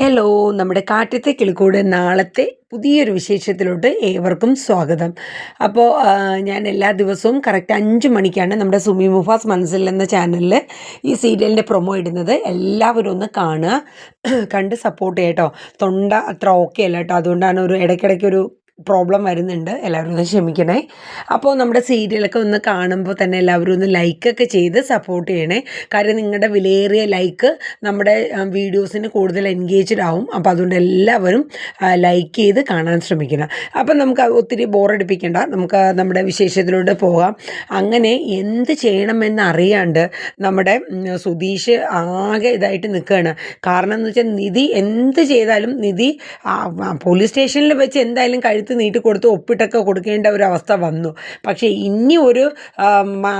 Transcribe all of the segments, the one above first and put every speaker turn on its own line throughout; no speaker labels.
Hello നമ്മുടെ കാറ്റത്തെ കിളിക്കൂട് നാളത്തെ പുതിയൊരു വിശേഷത്തിലോട്ട് ഏവർക്കും സ്വാഗതം. അപ്പോൾ ഞാൻ എല്ലാ ദിവസവും കറക്റ്റ് അഞ്ച് മണിക്കാണ് നമ്മുടെ സുമി മുഫാസ് മനസ്സിൽ എന്ന ചാനലിൽ ഈ സീരിയലിന്റെ പ്രൊമോ ഇടുന്നത്. എല്ലാവരും ഒന്ന് കാണുക. കണ്ട് സപ്പോർട്ട് ചെയ്യട്ടോ തൊണ്ട അത്ര ഓക്കെ അല്ല കേട്ടോ അതുകൊണ്ടാണ് ഒരു ഇടയ്ക്കിടയ്ക്ക് ഒരു പ്രോബ്ലം വരുന്നുണ്ട്. എല്ലാവരും ഒന്ന് ക്ഷമിക്കണേ. അപ്പോൾ നമ്മുടെ സീരിയലൊക്കെ ഒന്ന് കാണുമ്പോൾ തന്നെ എല്ലാവരും ഒന്ന് ലൈക്കൊക്കെ ചെയ്ത് സപ്പോർട്ട് ചെയ്യണേ. കാര്യം നിങ്ങളുടെ വിലയേറിയ ലൈക്ക് നമ്മുടെ വീഡിയോസിന് കൂടുതൽ എൻഗേജ്ഡ് ആവും. അപ്പോൾ അതുകൊണ്ട് എല്ലാവരും ലൈക്ക് ചെയ്ത് കാണാൻ ശ്രമിക്കണം. അപ്പം നമുക്ക് ഒത്തിരി ബോറടിപ്പിക്കേണ്ട നമുക്ക് നമ്മുടെ വിശേഷത്തിലൂടെ പോകാം. അങ്ങനെ എന്ത് ചെയ്യണമെന്ന് അറിയാണ്ട് നമ്മുടെ സുധീഷ് ആകെ ഇതായിട്ട് നിൽക്കുകയാണ്. കാരണം എന്ന് വെച്ചാൽ നിധി എന്ത് ചെയ്താലും നിധി പോലീസ് സ്റ്റേഷനിൽ വെച്ച് എന്തായാലും കഴുത്ത് നീട്ടി കൊടുത്ത് ഒപ്പിട്ടൊക്കെ കൊടുക്കേണ്ട ഒരു അവസ്ഥ വന്നു. പക്ഷേ ഇനി ഒരു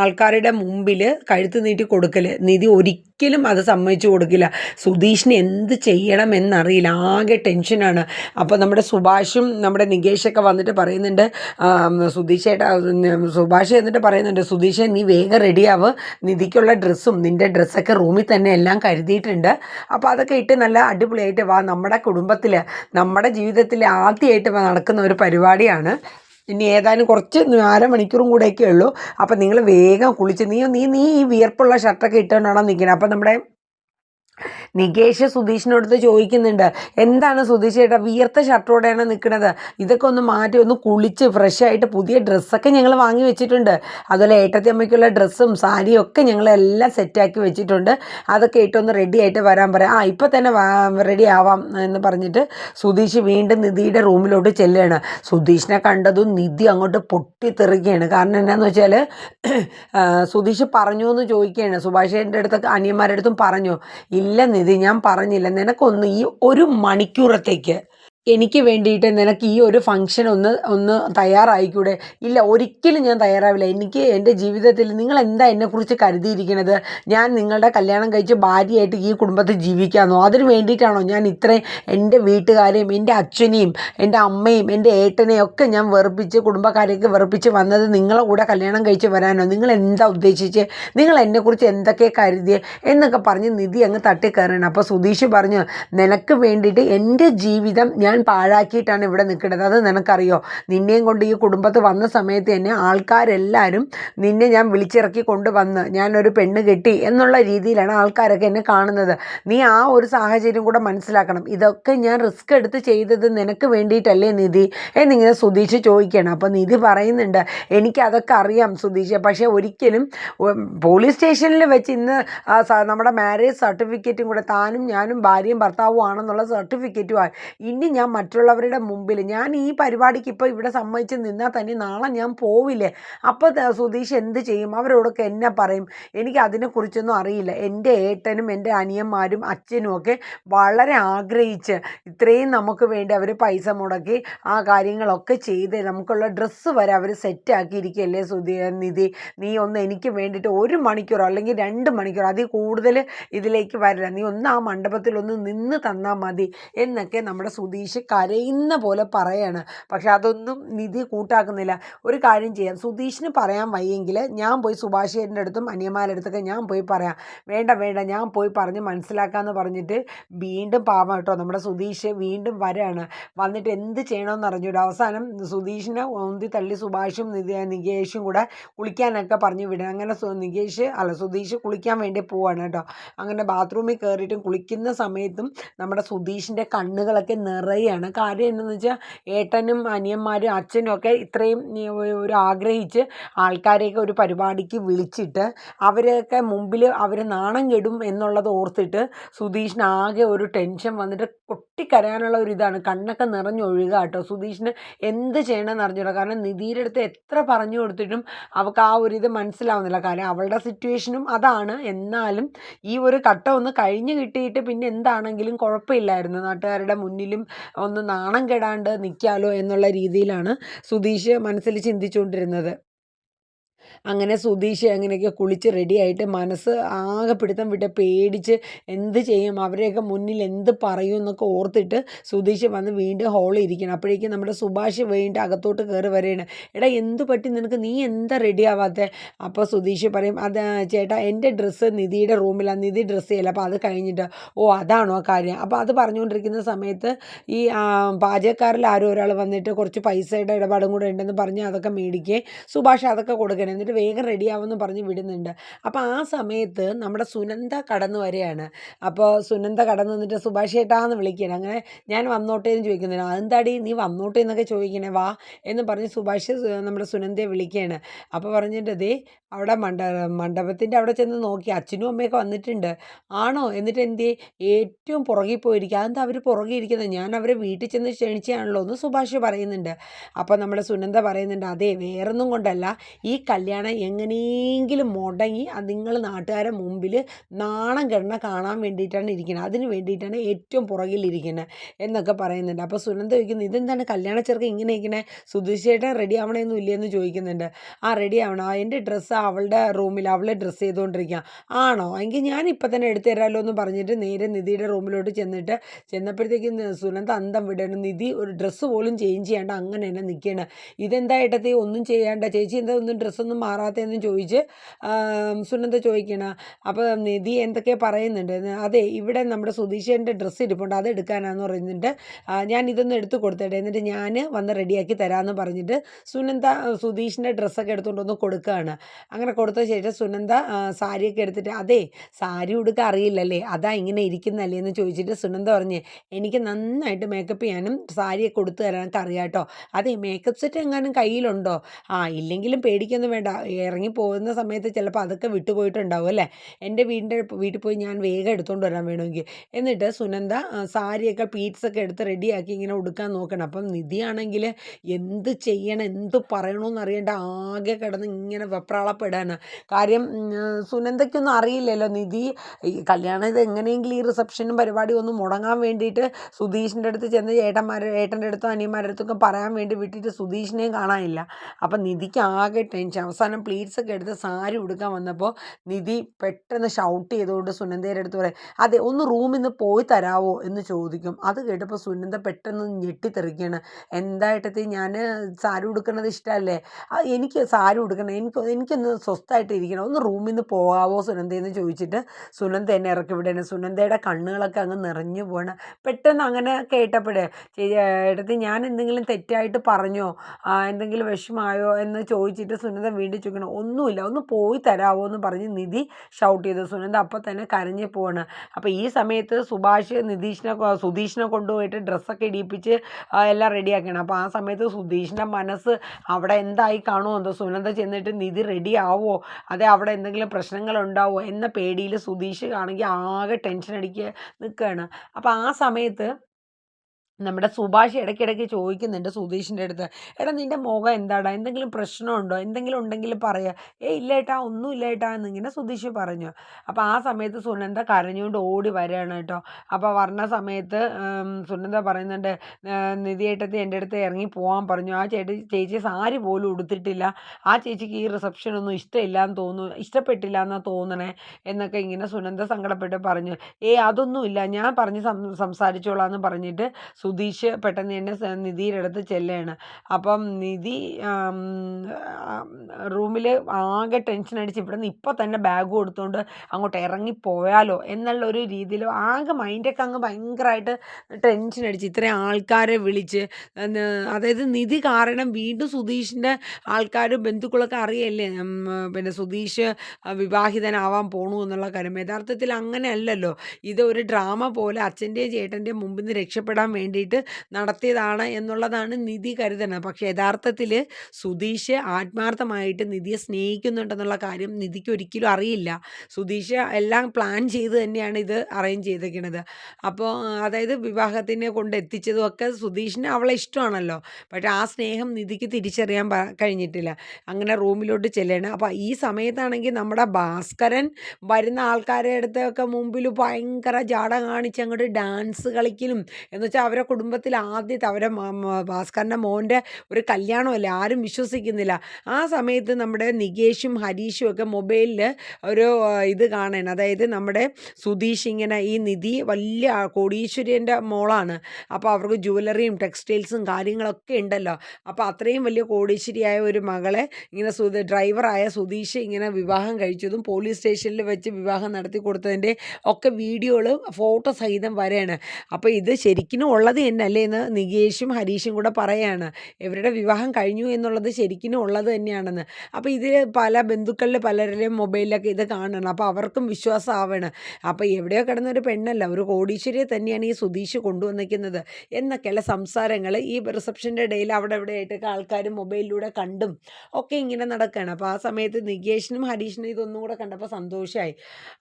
ആൾക്കാരുടെ മുമ്പിൽ കഴുത്ത് നീട്ടി കൊടുക്കൽ നിധി ഒരിക്കലും അത് സമ്മതിച്ചു കൊടുക്കില്ല. സുധീഷിന് എന്ത് ചെയ്യണം എന്നറിയില്ല ആകെ ടെൻഷനാണ്. അപ്പോൾ നമ്മുടെ സുഭാഷും നമ്മുടെ നികേഷൊക്കെ വന്നിട്ട് പറയുന്നുണ്ട് സുധീഷേട്ടാ സുഭാഷ് എന്നിട്ട് പറയുന്നുണ്ട് സുധീഷെ നീ വേഗം റെഡിയാവ്. നിധിക്കുള്ള ഡ്രസ്സും നിന്റെ ഡ്രസ്സൊക്കെ റൂമിൽ തന്നെ എല്ലാം കരുതിയിട്ടുണ്ട്. അപ്പോൾ അതൊക്കെ ഇട്ട് നല്ല അടിപൊളിയായിട്ട് വാ നമ്മുടെ കുടുംബത്തിൽ നമ്മുടെ ജീവിതത്തിൽ ആദ്യമായിട്ട് നടക്കുന്ന ഒരു പരിപാടിയാണ്. ഇനി ഏതായാലും കുറച്ച് അരമണിക്കൂറും കൂടെയൊക്കെ ഉള്ളൂ. അപ്പം നിങ്ങൾ വേഗം കുളിച്ച് നീ നീ നീ ഈ വിയർപ്പുള്ള ഷർട്ടൊക്കെ ഇട്ടുകൊണ്ടാണോ നിൽക്കുന്നത് അപ്പം നമ്മുടെ നികേഷ് സുധീഷിനോടത്ത് ചോദിക്കുന്നുണ്ട് എന്താണ് സുധീഷ് ചേട്ടാ വിയർത്ത ഷർട്ടോടെയാണ് നിൽക്കുന്നത് ഇതൊക്കെ ഒന്ന് മാറ്റി ഒന്ന് കുളിച്ച് ഫ്രഷ് ആയിട്ട് പുതിയ ഡ്രസ്സൊക്കെ ഞങ്ങൾ വാങ്ങി വെച്ചിട്ടുണ്ട്. അതുപോലെ ഏട്ടത്തി അമ്മയ്ക്കുള്ള ഡ്രസ്സും സാരിയും ഒക്കെ ഞങ്ങളെല്ലാം സെറ്റാക്കി വെച്ചിട്ടുണ്ട്. അതൊക്കെ ഇട്ടൊന്ന് റെഡി ആയിട്ട് വരാൻ പറയാം. ആ ഇപ്പം തന്നെ റെഡി ആവാം എന്ന് പറഞ്ഞിട്ട് സുധീഷ് വീണ്ടും നിധിയുടെ റൂമിലോട്ട് ചെല്ലുകയാണ്. സുധീഷിനെ കണ്ടതും നിധി അങ്ങോട്ട് പൊട്ടിത്തെറിക്കുകയാണ്. കാരണം എന്നാന്ന് വെച്ചാൽ സുധീഷ് പറഞ്ഞു എന്ന് ചോദിക്കുകയാണ്. സുഭാഷേന്റെ അടുത്തൊക്കെ അനിയന്മാരുടെ അടുത്തും പറഞ്ഞു ഇല്ല നിധി ഞാൻ പറഞ്ഞില്ല. നിനക്കൊന്ന് ഈ ഒരു മണിക്കൂറത്തേക്ക് എനിക്ക് വേണ്ടിയിട്ട് നിനക്ക് ഈ ഒരു ഫംഗ്ഷൻ ഒന്ന് ഒന്ന് തയ്യാറായിക്കൂടെ? ഇല്ല ഒരിക്കലും ഞാൻ തയ്യാറാവില്ല. എനിക്ക് എന്റെ ജീവിതത്തിൽ നിങ്ങൾ എന്താ എന്നെക്കുറിച്ച് കരുതിയിരിക്കുന്നത് ഞാൻ നിങ്ങളുടെ കല്യാണം കഴിച്ച് ഭാര്യയായിട്ട് ഈ കുടുംബത്തിൽ ജീവിക്കാമെന്നോ അതിന് വേണ്ടിയിട്ടാണോ ഞാൻ ഇത്രയും എന്റെ വീട്ടുകാരെയും എന്റെ അച്ഛനെയും എന്റെ അമ്മയും എന്റെ ഏട്ടനെയും ഒക്കെ ഞാൻ വെറുപ്പിച്ച് കുടുംബക്കാരെയൊക്കെ വെറുപ്പിച്ച് വന്നത് നിങ്ങളെ കൂടെ കല്യാണം കഴിച്ച് വരാനോ? നിങ്ങൾ എന്താ ഉദ്ദേശിച്ച്? നിങ്ങൾ എന്നെക്കുറിച്ച് എന്തൊക്കെ കരുതി എന്നൊക്കെ പറഞ്ഞ് നിധി അങ്ങ് തട്ടിക്കയറണം അപ്പോൾ സുധീഷ് പറഞ്ഞു നിനക്ക് വേണ്ടിയിട്ട് എന്റെ ജീവിതം ഞാൻ പാഴാക്കിയിട്ടാണ് ഇവിടെ നിൽക്കുന്നത്. അത് നിനക്കറിയോ? നിന്നെയും കൊണ്ട് ഈ കുടുംബത്ത് വന്ന സമയത്ത് തന്നെ ആൾക്കാരെല്ലാവരും നിന്നെ ഞാൻ വിളിച്ചിറക്കി കൊണ്ടുവന്ന് ഞാനൊരു പെണ്ണ് കെട്ടി എന്നുള്ള രീതിയിലാണ് ആൾക്കാരൊക്കെ എന്നെ കാണുന്നത്. നീ ആ ഒരു സാഹചര്യം കൂടെ മനസ്സിലാക്കണം. ഇതൊക്കെ ഞാൻ റിസ്ക് എടുത്ത് ചെയ്തത് നിനക്ക് വേണ്ടിയിട്ടല്ലേ നിധി? എന്നിങ്ങനെ സുധീഷ് ചോദിക്കണം അപ്പോൾ നിധി പറയുന്നുണ്ട് എനിക്ക് അതൊക്കെ അറിയാം സുധീഷ്. പക്ഷേ ഒരിക്കലും പോലീസ് സ്റ്റേഷനിൽ വെച്ച് ഇന്ന് നമ്മുടെ മാരേജ് സർട്ടിഫിക്കറ്റും കൂടെ താനും ഞാനും ഭാര്യയും ഭർത്താവും ആണെന്നുള്ള സർട്ടിഫിക്കറ്റുമായി ഇനി ഞാൻ മറ്റുള്ളവരുടെ മുമ്പിൽ. ഞാൻ ഈ പരിപാടിക്ക് ഇപ്പോൾ ഇവിടെ സമ്മതിച്ച് നിന്നാൽ തന്നെ നാളെ ഞാൻ പോവില്ലേ? അപ്പോൾ സുധീഷ് എന്ത് ചെയ്യും? അവരോടൊക്കെ എന്നെ പറയും? എനിക്ക് അതിനെക്കുറിച്ചൊന്നും അറിയില്ല. എന്റെ ഏട്ടനും എന്റെ അനിയന്മാരും അച്ഛനും ഒക്കെ വളരെ ആഗ്രഹിച്ച് ഇത്രയും നമുക്ക് വേണ്ടി അവർ പൈസ മുടക്കി ആ കാര്യങ്ങളൊക്കെ ചെയ്ത് നമുക്കുള്ള ഡ്രസ്സ് വരെ അവർ സെറ്റാക്കിയിരിക്കുകയല്ലേ സുധി നിധി? നീ ഒന്ന് എനിക്ക് വേണ്ടിയിട്ട് ഒരു മണിക്കൂർ അല്ലെങ്കിൽ രണ്ട് മണിക്കൂർ അതിൽ കൂടുതൽ ഇതിലേക്ക് വരില്ല. നീ ഒന്ന് ആ മണ്ഡപത്തിൽ ഒന്ന് നിന്ന് തന്നാൽ മതി എന്നൊക്കെ നമ്മുടെ സുധീഷ് കരയുന്ന പോലെ പറയാണ്. പക്ഷെ അതൊന്നും നിധി കൂട്ടാക്കുന്നില്ല. ഒരു കാര്യം ചെയ്യാം. സുധീഷിന് പറയാൻ വയ്യെങ്കിൽ ഞാൻ പോയി സുഭാഷേന്റെ അടുത്തും അനിയന്മാരുടെ അടുത്തൊക്കെ ഞാൻ പോയി പറയാം. വേണ്ട വേണ്ട ഞാൻ പോയി പറഞ്ഞ് മനസ്സിലാക്കാമെന്ന് പറഞ്ഞിട്ട് വീണ്ടും പാവം കേട്ടോ നമ്മുടെ സുധീഷ് വീണ്ടും വരാണ്. വന്നിട്ട് എന്ത് ചെയ്യണമെന്ന് അറിഞ്ഞൂടാ? അവസാനം സുധീഷിനെ ഒന്തി തള്ളി സുഭാഷും നികേഷും കൂടെ കുളിക്കാനൊക്കെ പറഞ്ഞു വിടണം അങ്ങനെ നികേഷ് അല്ല സുധീഷ് കുളിക്കാൻ വേണ്ടി പോവാണ് കേട്ടോ. അങ്ങനെ ബാത്റൂമിൽ കയറിയിട്ടും കുളിക്കുന്ന സമയത്തും നമ്മുടെ സുധീഷിന്റെ കണ്ണുകളൊക്കെ നിറയാണ് കാര്യം എന്താണെന്ന് വെച്ചാൽ ഏട്ടനും അനിയന്മാരും അച്ഛനും ഒക്കെ ഇത്രയും ഒരു ആഗ്രഹിച്ച് ആൾക്കാരെയൊക്കെ ഒരു പരിപാടിക്ക് വിളിച്ചിട്ട് അവരെയൊക്കെ മുമ്പിൽ അവർ നാണം കെടും എന്നുള്ളത് ഓർത്തിട്ട് സുധീഷിന് ആകെ ഒരു ടെൻഷൻ വന്നിട്ട് പൊട്ടിക്കരയാനുള്ള ഒരു ഇതാണ്. കണ്ണൊക്കെ നിറഞ്ഞൊഴുകുക കേട്ടോ. സുധീഷിന് എന്ത് ചെയ്യണമെന്ന് അറിഞ്ഞൂടാ. കാരണം നിധിയുടെ അടുത്ത് എത്ര പറഞ്ഞു കൊടുത്തിട്ടും അവൾക്ക് ആ ഒരു ഇത് മനസ്സിലാവുന്നില്ല. കാരണം അവളുടെ സിറ്റുവേഷനും അതാണ്. എന്നാലും ഈ ഒരു ഘട്ടം ഒന്ന് കഴിഞ്ഞ് കിട്ടിയിട്ട് പിന്നെ എന്താണെങ്കിലും കുഴപ്പമില്ലായിരുന്നു. നാട്ടുകാരുടെ മുന്നിലും ഒന്ന് നാണം കെടാണ്ട് നിൽക്കാമല്ലോ എന്നുള്ള രീതിയിലാണ് സുധീഷ് മനസ്സിൽ ചിന്തിച്ചുകൊണ്ടിരുന്നത്. അങ്ങനെ സുധീഷ് അങ്ങനെയൊക്കെ കുളിച്ച് റെഡിയായിട്ട് മനസ്സ് ആകെ പിടുത്തം വിട്ട് പേടിച്ച് എന്ത് ചെയ്യും? അവരെയൊക്കെ മുന്നിൽ എന്ത് പറയും എന്നൊക്കെ ഓർത്തിട്ട് സുധീഷ് വന്ന് വീണ്ടും ഹോളിൽ ഇരിക്കണം. അപ്പോഴേക്കും നമ്മുടെ സുഭാഷ് വീണ്ടും അകത്തോട്ട് കയറി വരികയാണ്. എടാ എന്ത് പറ്റി? നിനക്ക് നീ എന്താ റെഡി ആവാത്തെ? അപ്പോൾ സുധീഷ് പറയും അത് ചേട്ടാ എന്റെ ഡ്രസ്സ് നിധിയുടെ റൂമിലാണ് നിധി ഡ്രസ്സ് ചെയ്യില്ല. അപ്പോൾ അത് കഴിഞ്ഞിട്ട്. ഓ അതാണോ കാര്യം? അപ്പോൾ അത് പറഞ്ഞുകൊണ്ടിരിക്കുന്ന സമയത്ത് ഈ പാചകക്കാരിൽ ആരും ഒരാൾ വന്നിട്ട് കുറച്ച് പൈസയുടെ ഇടപാടും കൂടെ ഉണ്ടെന്ന് പറഞ്ഞ് അതൊക്കെ മേടിക്കുകയും സുഭാഷ് അതൊക്കെ കൊടുക്കണം എന്നിട്ട് വേഗം റെഡിയാവുമെന്ന് പറഞ്ഞ് വിടുന്നുണ്ട്. അപ്പോൾ ആ സമയത്ത് നമ്മുടെ സുനന്ദ കടന്നു വരികയാണ് അപ്പോൾ സുനന്ദ കടന്നു വന്നിട്ട് സുഭാഷ് ചേട്ടാന്ന് വിളിക്കുകയാണ്. അങ്ങനെ ഞാൻ വന്നോട്ടെ എന്ന് ചോദിക്കുന്നില്ല. അതെന്താടി നീ വന്നോട്ടെ എന്നൊക്കെ ചോദിക്കണേ വാ എന്ന് പറഞ്ഞ് സുഭാഷ് നമ്മുടെ സുനന്ദയെ വിളിക്കുകയാണ്. അപ്പോൾ പറഞ്ഞിട്ട് ദേ അവിടെ മണ്ഡ മണ്ഡപത്തിന്റെ അവിടെ ചെന്ന് നോക്കി. അച്ഛനും അമ്മയൊക്കെ വന്നിട്ടുണ്ട്. ആണോ? എന്നിട്ട് എന്തേ ഏറ്റവും പുറകിൽ പോയിരിക്കുക അതെന്താ അവർ പുറകെ ഇരിക്കുന്നത് ഞാൻ അവരെ വീട്ടിൽ ചെന്ന് ക്ഷണിച്ചാണല്ലോ എന്ന് സുഭാഷ് പറയുന്നുണ്ട്. അപ്പോൾ നമ്മുടെ സുനന്ദ പറയുന്നുണ്ട് അതെ വേറൊന്നും കൊണ്ടല്ല. ഈ കല്യാണം എങ്ങനെയെങ്കിലും മുടങ്ങി നിങ്ങൾ നാട്ടുകാരെ മുമ്പിൽ നാണം കിടന്ന കാണാൻ വേണ്ടിയിട്ടാണ് ഇരിക്കുന്നത് അതിന് വേണ്ടിയിട്ടാണ് ഏറ്റവും പുറകിലിരിക്കുന്നത് എന്നൊക്കെ പറയുന്നുണ്ട്. അപ്പോൾ സുനന്ദ ചോദിക്കുന്നത് ഇതെന്താണ് കല്യാണ ചെറുക്കം ഇങ്ങനെ ഇരിക്കണേ? സുധീഷേട്ടൻ റെഡി ആവണേന്നും ഇല്ലയെന്ന് ചോദിക്കുന്നുണ്ട്. ആ റെഡി ആവണം. എന്റെ ഡ്രസ്സ് അവളുടെ റൂമിൽ അവൾ ഡ്രസ്സ് ചെയ്തുകൊണ്ടിരിക്കുക ആണോ? എങ്കിൽ ഞാൻ ഇപ്പം തന്നെ എടുത്തു തരാമല്ലോ എന്ന് പറഞ്ഞിട്ട് നേരെ നിധിയുടെ റൂമിലോട്ട് ചെന്നിട്ട് ചെന്നപ്പോഴത്തേക്കും സുനന്ത അന്തം വിടണം. നിധി ഒരു ഡ്രസ്സ് പോലും ചേഞ്ച് ചെയ്യാണ്ട് അങ്ങനെ തന്നെ നിൽക്കുകയാണ് ഇതെന്താ ഏട്ടത്തി? ഒന്നും ചെയ്യാണ്ട. ചേച്ചി എന്താ ഒന്നും ഡ്രസ്സൊന്നും മാറാത്തതെന്ന് ചോദിച്ച് സുനന്ത ചോദിക്കണ. അപ്പോൾ നിധി എന്തൊക്കെ പറയുന്നുണ്ട്? അതെ ഇവിടെ നമ്മുടെ സുധീഷേന്റെ ഡ്രസ്സ് ഇരിപ്പുണ്ട്. അത് എടുക്കാനാന്ന് പറയുന്നുണ്ട് ഞാൻ ഇതൊന്ന് എടുത്ത് കൊടുത്തട്ടെ. എന്നിട്ട് ഞാൻ വന്ന് റെഡിയാക്കി തരാമെന്ന് പറഞ്ഞിട്ട് സുനന്ത സുധീഷിന്റെ ഡ്രസ്സൊക്കെ എടുത്തുകൊണ്ട് ഒന്ന് കൊടുക്കുകയാണ് അങ്ങനെ കൊടുത്ത ശേഷം സുനന്ദ സാരിയൊക്കെ എടുത്തിട്ട് അതെ സാരി ഉടുക്കാൻ അറിയില്ലല്ലേ അതാ ഇങ്ങനെ ഇരിക്കുന്നല്ലേ? എന്ന് ചോദിച്ചിട്ട് സുനന്ദ പറഞ്ഞ് എനിക്ക് നന്നായിട്ട് മേക്കപ്പ് ചെയ്യാനും സാരിയൊക്കെ കൊടുത്തു തരാനൊക്കെ അറിയാം കേട്ടോ. അതെ മേക്കപ്പ് സെറ്റ് എങ്ങാനും കയ്യിലുണ്ടോ? ആ ഇല്ലെങ്കിലും പേടിക്കൊന്നും വേണ്ട. ഇറങ്ങി പോകുന്ന സമയത്ത് ചിലപ്പോൾ അതൊക്കെ വിട്ടുപോയിട്ടുണ്ടാവും അല്ലേ? എന്റെ വീടിന്റെ വീട്ടിൽ പോയി ഞാൻ വേഗം എടുത്തുകൊണ്ട് വരാൻ വേണമെങ്കിൽ. എന്നിട്ട് സുനന്ദ സാരിയൊക്കെ പീറ്റ്സൊക്കെ എടുത്ത് റെഡിയാക്കി ഇങ്ങനെ ഉടുക്കാൻ നോക്കണം. അപ്പം നിധിയാണെങ്കിൽ എന്ത് ചെയ്യണം എന്ത് പറയണമെന്ന് അറിയേണ്ട ആകെ കിടന്ന് ഇങ്ങനെ വെപ്രാളപ്പെടാണ് കാര്യം സുനന്ദയ്ക്കൊന്നും അറിയില്ലല്ലോ നിധി. കല്യാണം ഇത് എങ്ങനെയെങ്കിലും ഈ റിസപ്ഷനും പരിപാടിയും ഒന്നും മുടങ്ങാൻ വേണ്ടിയിട്ട് സുധീഷിന്റെ അടുത്ത് ചെന്ന് ഏട്ടന്മാർ ഏട്ടന്റെ അടുത്തും അനിയന്മാരുടെ അടുത്തൊക്കെ പറയാൻ വേണ്ടി വിട്ടിട്ട് സുധീഷിനെയും കാണാനില്ല. അപ്പം നിധിക്ക് ആകെ ടെൻഷൻ. അവസാനം പ്ലീറ്റ്സ് ഒക്കെ എടുത്ത് സാരി ഉടുക്കാൻ വന്നപ്പോൾ നിധി പെട്ടെന്ന് ഷൗട്ട് ചെയ്തുകൊണ്ട് സുനന്ദയുടെ അടുത്ത് പറയും അതെ ഒന്ന് റൂമിൽ നിന്ന് പോയി തരാവോ? എന്ന് ചോദിക്കും. അത് കേട്ടപ്പോൾ സുനന്ദ പെട്ടെന്ന് ഞെട്ടിത്തെറിക്കുകയാണ് എന്തായിട്ടത്തി ഞാൻ സാരി ഉടുക്കുന്നത് ഇഷ്ടമല്ലേ എനിക്ക് സാരി ഉടുക്കണം എനിക്ക് എനിക്കൊന്ന് സ്വസ്ഥമായിട്ട് ഇരിക്കണം ഒന്ന് റൂമിൽ നിന്ന് പോകാവോ സുനന്ദയെന്ന് ചോദിച്ചിട്ട് സുനന്ദ എന്നെ ഇറക്കി വിടണം. സുനന്ദയുടെ കണ്ണുകളൊക്കെ അങ്ങ് നിറഞ്ഞു പോകണം പെട്ടെന്ന് അങ്ങനെ കേട്ടപ്പോഴേ എടുത്ത് ഞാൻ എന്തെങ്കിലും തെറ്റായിട്ട് പറഞ്ഞോ? എന്തെങ്കിലും വിഷമായോ? എന്ന് ചോദിച്ചിട്ട് സുനന്ദ വീണ്ടും ചോദിക്കണം. ഒന്നുമില്ല ഒന്ന് പോയി തരാവോ? എന്ന് പറഞ്ഞ് നിധി ഷൗട്ട് ചെയ്തു. സുനന്ദ അപ്പം തന്നെ കരഞ്ഞു പോവാണ്. അപ്പോൾ ഈ സമയത്ത് സുഭാഷ് നിതീഷിനെ സുധീഷിനെ കൊണ്ടുപോയിട്ട് ഡ്രസ്സൊക്കെ ഇടിയിപ്പിച്ച് എല്ലാം റെഡിയാക്കണം അപ്പോൾ ആ സമയത്ത് സുധീഷിന്റെ മനസ്സ് അവിടെ എന്തായി കാണുമോ എന്തോ സുനന്ദ ചെന്നിട്ട് നിധി റെഡി ആവുമോ അതെ അവിടെ എന്തെങ്കിലും പ്രശ്നങ്ങളുണ്ടാവുമോ എന്ന പേടിയിൽ സുധീഷ് ആണെങ്കിൽ ആകെ ടെൻഷൻ അടിക്കുക നിൽക്കുകയാണ് അപ്പോൾ ആ സമയത്ത് നമ്മുടെ സുഭാഷ് ഇടയ്ക്കിടയ്ക്ക് ചോദിക്കുന്നുണ്ട് സുധീഷിന്റെ അടുത്ത് എടാ നിന്റെ മുഖം എന്താടാ? എന്തെങ്കിലും പ്രശ്നമുണ്ടോ? എന്തെങ്കിലും ഉണ്ടെങ്കിൽ പറയുക ഏ ഇല്ല ഏട്ടാ ഒന്നും ഇല്ല ഏട്ടാ എന്നിങ്ങനെ സുധീഷ് പറഞ്ഞു. അപ്പോൾ ആ സമയത്ത് സുനന്ദ കരഞ്ഞുകൊണ്ട് ഓടി വരികയാണ് കേട്ടോ. അപ്പോൾ വരണ സമയത്ത് സുനന്ദ പറയുന്നുണ്ട് "ആ, നിധി ഏട്ടത്തി എന്റെ അടുത്ത് ഇറങ്ങി പോകാൻ പറഞ്ഞു. ആ ചേട്ടി ചേച്ചി സാരി പോലും ഉടുത്തിട്ടില്ല. ആ ചേച്ചിക്ക് ഈ റിസപ്ഷൻ ഒന്നും ഇഷ്ടമില്ല എന്ന് തോന്നുന്നു ഇഷ്ടപ്പെട്ടില്ല എന്നാണ് തോന്നണേ എന്നൊക്കെ ഇങ്ങനെ സുനന്ദ സങ്കടപ്പെട്ട് പറഞ്ഞു. ഏ അതൊന്നുമില്ല. ഞാൻ പറഞ്ഞ് സം സംസാരിച്ചോളാം എന്ന് പറഞ്ഞിട്ട് സുധീഷ് പെട്ടെന്ന് തന്നെ നിധിയുടെ അടുത്ത് ചെല്ലുകയാണ്. അപ്പം നിധി റൂമിൽ ആകെ ടെൻഷൻ അടിച്ച് ഇവിടെ നിന്ന് ഇപ്പോൾ തന്നെ ബാഗ് കൊടുത്തുകൊണ്ട് അങ്ങോട്ട് ഇറങ്ങിപ്പോയാലോ എന്നുള്ള ഒരു രീതിയിൽ ആകെ മൈൻഡൊക്കെ അങ്ങ് ഭയങ്കരമായിട്ട് ടെൻഷൻ അടിച്ച് ഇത്രയും ആൾക്കാരെ വിളിച്ച് അതായത് നിധി കാരണം വീണ്ടും സുധീഷിന്റെ ആൾക്കാരും ബന്ധുക്കളൊക്കെ അറിയല്ലേ? പിന്നെ സുധീഷ് വിവാഹിതനാവാൻ പോണു എന്നുള്ള കാര്യം. യഥാർത്ഥത്തിൽ അങ്ങനെയല്ലല്ലോ. ഇത് ഒരു ഡ്രാമ പോലെ അച്ഛന്റെയും ചേട്ടന്റെയും മുമ്പിൽ നിന്ന് രക്ഷപ്പെടാൻ വേണ്ടിയിട്ട് നടത്തിയതാണ് എന്നുള്ളതാണ് നിധി കരുതുന്നത്. പക്ഷെ യഥാർത്ഥത്തിൽ സുധീഷ് ആത്മാർത്ഥമായിട്ട് നിധിയെ സ്നേഹിക്കുന്നുണ്ടെന്നുള്ള കാര്യം നിധിക്ക് ഒരിക്കലും അറിയില്ല. സുധീഷ് എല്ലാം പ്ലാൻ ചെയ്ത് തന്നെയാണ് ഇത് അറേഞ്ച് ചെയ്തിരിക്കുന്നത് അപ്പോൾ അതായത് വിവാഹത്തിനെ കൊണ്ട് എത്തിച്ചതും ഒക്കെ സുധീഷിന് അവളെ ഇഷ്ടമാണല്ലോ. പക്ഷേ ആ സ്നേഹം നിധിക്ക് തിരിച്ചറിയാൻ കഴിഞ്ഞിട്ടില്ല. അങ്ങനെ റൂമിലോട്ട് ചെല്ലണം. അപ്പോൾ ഈ സമയത്താണെങ്കിൽ നമ്മുടെ ഭാസ്കരൻ വരുന്ന ആൾക്കാരുടെ അടുത്തൊക്കെ മുമ്പിൽ ഭയങ്കര ജാട കാണിച്ച് അങ്ങോട്ട് ഡാൻസ് കളിക്കലും എന്ന് വെച്ചാൽ അവരെ കുടുംബത്തിൽ ആദ്യത്തെ അവരെ ഭാസ്കറിന്റെ മോന്റെ ഒരു കല്യാണമല്ലേ? ആരും വിശ്വസിക്കുന്നില്ല. ആ സമയത്ത് നമ്മുടെ നികേഷും ഹരീഷും ഒക്കെ മൊബൈലിൽ ഒരു ഇത് കാണാൻ അതായത് നമ്മുടെ സുധീഷ് ഇങ്ങനെ ഈ നിധി വലിയ കോടീശ്വര്യന്റെ മോളാണ്. അപ്പോൾ അവർക്ക് ജുവലറിയും ടെക്സ്റ്റൈൽസും കാര്യങ്ങളൊക്കെ ഉണ്ടല്ലോ. അപ്പോൾ അത്രയും വലിയ കോടീശ്വരിയായ ഒരു മകളെ ഇങ്ങനെ സു ഡ്രൈവറായ സുധീഷ് ഇങ്ങനെ വിവാഹം കഴിച്ചതും പോലീസ് സ്റ്റേഷനിൽ വെച്ച് വിവാഹം നടത്തി കൊടുത്തതിന്റെ ഒക്കെ വീഡിയോകൾ ഫോട്ടോ സഹിതം വരെയാണ്. അപ്പോൾ ഇത് ശരിക്കും ഉള്ളത് തന്നെയല്ലേ എന്ന് നികേഷും ഹരീഷും കൂടെ പറയാണ്. ഇവരുടെ വിവാഹം കഴിഞ്ഞു എന്നുള്ളത് ശരിക്കും ഉള്ളത് തന്നെയാണെന്ന്. അപ്പോൾ ഇത് പല ബന്ധുക്കളിൽ പലരുടെയും മൊബൈലിലൊക്കെ ഇത് കാണണം. അപ്പോൾ അവർക്കും വിശ്വാസം വിശ്വാസമാവണം അപ്പോൾ എവിടെയോ കിടന്നൊരു പെണ്ണല്ല ഒരു കോടീശ്വരിയെ തന്നെയാണ് ഈ സുധീഷ് കൊണ്ടുവന്നിരിക്കുന്നത് എന്നൊക്കെയുള്ള സംസാരങ്ങൾ ഈ റിസപ്ഷന്റെ ഇടയിൽ അവിടെ ഇവിടെ ആയിട്ടൊക്കെ ആൾക്കാർ മൊബൈലിലൂടെ കണ്ടും ഒക്കെ ഇങ്ങനെ നടക്കുകയാണ് അപ്പോൾ ആ സമയത്ത് നികേഷിനും ഹരീഷിനും ഇതൊന്നും കൂടെ കണ്ടപ്പോൾ സന്തോഷമായി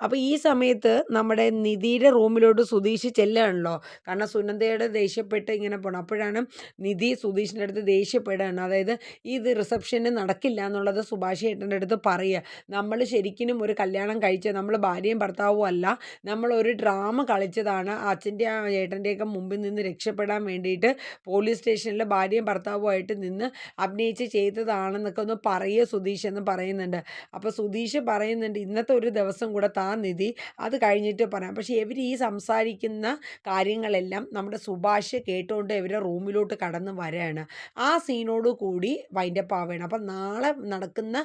അപ്പോൾ ഈ സമയത്ത് നമ്മുടെ നിധിയുടെ റൂമിലോട്ട് സുധീഷ് ചെല്ലുകയാണല്ലോ. കാരണം സുനന്ദയുടെ ദേഷ്യപ്പെട്ട് ഇങ്ങനെ പോകണം അപ്പോഴാണ് നിധി സുധീഷിന്റെ അടുത്ത് ദേഷ്യപ്പെടുകയാണ്. അതായത് ഇത് റിസപ്ഷന് നടക്കില്ല എന്നുള്ളത് സുഭാഷ് ഏട്ടന്റെ അടുത്ത് പറയുക. നമ്മൾ ശരിക്കും ഒരു കല്യാണം കഴിച്ച നമ്മൾ ഭാര്യയും ഭർത്താവും അല്ല. നമ്മൾ ഒരു ഡ്രാമ കളിച്ചതാണ്. അച്ഛന്റെ ആ ഏട്ടന്റെയൊക്കെ മുമ്പിൽ നിന്ന് രക്ഷപ്പെടാൻ വേണ്ടിയിട്ട് പോലീസ് സ്റ്റേഷനിൽ ഭാര്യയും ഭർത്താവുമായിട്ട് നിന്ന് അഭിനയിച്ച് ചെയ്തതാണെന്നൊക്കെ ഒന്ന് പറയുക സുധീഷ് എന്ന് പറയുന്നുണ്ട്. അപ്പോൾ സുധീഷ് പറയുന്നുണ്ട് ഇന്നത്തെ ഒരു ദിവസം കൂടെ താ നിധി. അത് കഴിഞ്ഞിട്ട് പറയാം. പക്ഷേ ഇവർ ഈ സംസാരിക്കുന്ന കാര്യങ്ങളെല്ലാം നമ്മുടെ സുഭാഷ് കേട്ടുകൊണ്ട് ഇവരെ റൂമിലോട്ട് കടന്ന് വരികയാണ് ആ സീനോട് കൂടി വൈൻഡപ്പ് ആവുകയാണ്. അപ്പം നാളെ നടക്കുന്ന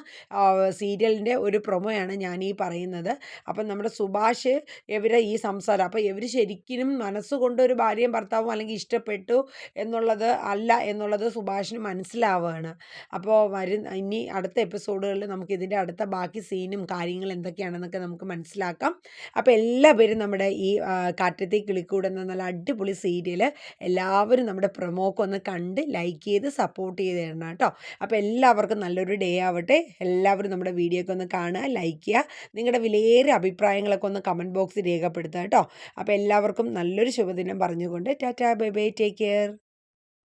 സീരിയലിന്റെ ഒരു പ്രൊമോയാണ് ഞാൻ ഈ പറയുന്നത്. അപ്പം നമ്മുടെ സുഭാഷ് ഇവരെ ഈ സംസാരം അപ്പോൾ ഇവർ ശരിക്കും മനസ്സുകൊണ്ട് ഒരു ഭാര്യയും ഭർത്താവും അല്ലെങ്കിൽ ഇഷ്ടപ്പെട്ടു എന്നുള്ളത് അല്ല എന്നുള്ളത് സുഭാഷിന് മനസ്സിലാവുകയാണ്. അപ്പോൾ വരും ഇനി അടുത്ത എപ്പിസോഡുകളിൽ നമുക്ക് ഇതിന്റെ അടുത്ത ബാക്കി സീനും കാര്യങ്ങളും എന്തൊക്കെയാണെന്നൊക്കെ നമുക്ക് മനസ്സിലാക്കാം. അപ്പോൾ എല്ലാവരും നമ്മുടെ ഈ കാറ്റത്തെ കിളിക്കൂടുന്ന നല്ല അടിപൊളി സീരിയൽ എല്ലാവരും നമ്മുടെ പ്രൊമോക്ക് ഒന്ന് കണ്ട് ലൈക്ക് ചെയ്ത് സപ്പോർട്ട് ചെയ്ത് തരണം കേട്ടോ. അപ്പോൾ എല്ലാവർക്കും നല്ലൊരു ഡേ ആവട്ടെ. എല്ലാവരും നമ്മുടെ വീഡിയോ ഒക്കെ ഒന്ന് കാണുക ലൈക്ക് ചെയ്യുക. നിങ്ങളുടെ വിലയേറിയ അഭിപ്രായങ്ങളൊക്കെ ഒന്ന് കമന്റ് ബോക്സിൽ രേഖപ്പെടുത്തുക കേട്ടോ. അപ്പോൾ എല്ലാവർക്കും നല്ലൊരു ശുഭദിനം പറഞ്ഞുകൊണ്ട് tata bye bye. Take care.